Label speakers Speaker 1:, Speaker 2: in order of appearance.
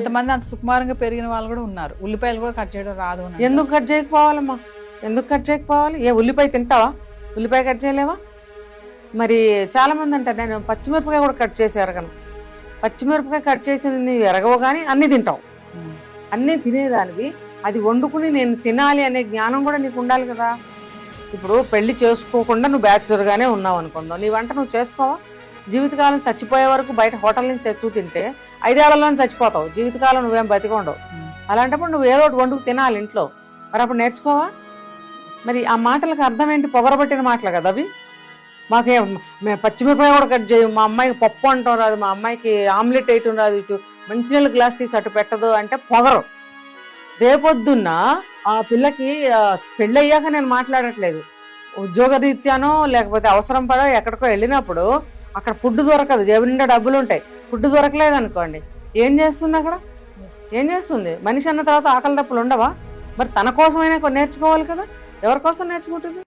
Speaker 1: కొంతమంది అంత సుకుమారంగా పెరిగిన వాళ్ళు కూడా ఉన్నారు. ఉల్లిపాయలు కూడా కట్ చేయడం రాదు అని
Speaker 2: ఎందుకు కట్ చేయకపోవాలమ్మా? ఎందుకు కట్ చేయకపోవాలి? ఏ ఉల్లిపాయ తింటావా? ఉల్లిపాయ కట్ చేయలేవా? మరి చాలామంది అంటారు నేను పచ్చిమిరపకాయ కూడా కట్ చేసి ఎరగను. పచ్చిమిరపకాయ కట్ చేసింది నువ్వు ఎరగవు కానీ అన్ని తింటావు. అన్నీ తినేదానివి. అది వండుకుని నేను తినాలి అనే జ్ఞానం కూడా నీకు ఉండాలి కదా. ఇప్పుడు పెళ్ళి చేసుకోకుండా నువ్వు బ్యాచులర్గానే ఉన్నావు అనుకుందాం. నీ వంట నువ్వు చేసుకోవా? జీవితకాలం చచ్చిపోయే వరకు బయట హోటల్ నుంచి తెచ్చు తింటే ఐదేళ్ళలో చచ్చిపోతావు. జీవితకాలం నువ్వేం బతికొండవు అలాంటప్పుడు నువ్వు ఏదో ఒకటి వండుకు తినాలి ఇంట్లో. మరి అప్పుడు నేర్చుకోవా? మరి ఆ మాటలకు అర్థం ఏంటి? పొగరబట్టిన మాటలు కదా అవి. మాకేం మేము పచ్చిమిరపకాయ కూడా కట్ చేయం. మా అమ్మాయికి పప్పు అంటాం రాదు. మా అమ్మాయికి ఆమ్లెట్ వేయటం రాదు. ఇటు మంచినీళ్ళు గ్లాస్ తీసి అటు పెట్టదు అంటే పొగరు. రేపొద్దున్న ఆ పిల్లకి పెళ్ళయ్యాక పెళ్ళి అయ్యాక నేను మాట్లాడట్లేదు. ఉద్యోగ రీత్యానో లేకపోతే అవసరం పడో ఎక్కడికో వెళ్ళినప్పుడు అక్కడ ఫుడ్ దొరకదు. జేబు నిండా డబ్బులు ఉంటాయి. ఫుడ్ దొరకలేదు అనుకోండి. ఏం చేస్తుంది అక్కడ? ఏం చేస్తుంది? మనిషి అన్న తర్వాత ఆకలి తప్పులు ఉండవా? మరి తన కోసమైనా నేర్చుకోవాలి కదా. ఎవరి కోసం నేర్చుకుంటుంది?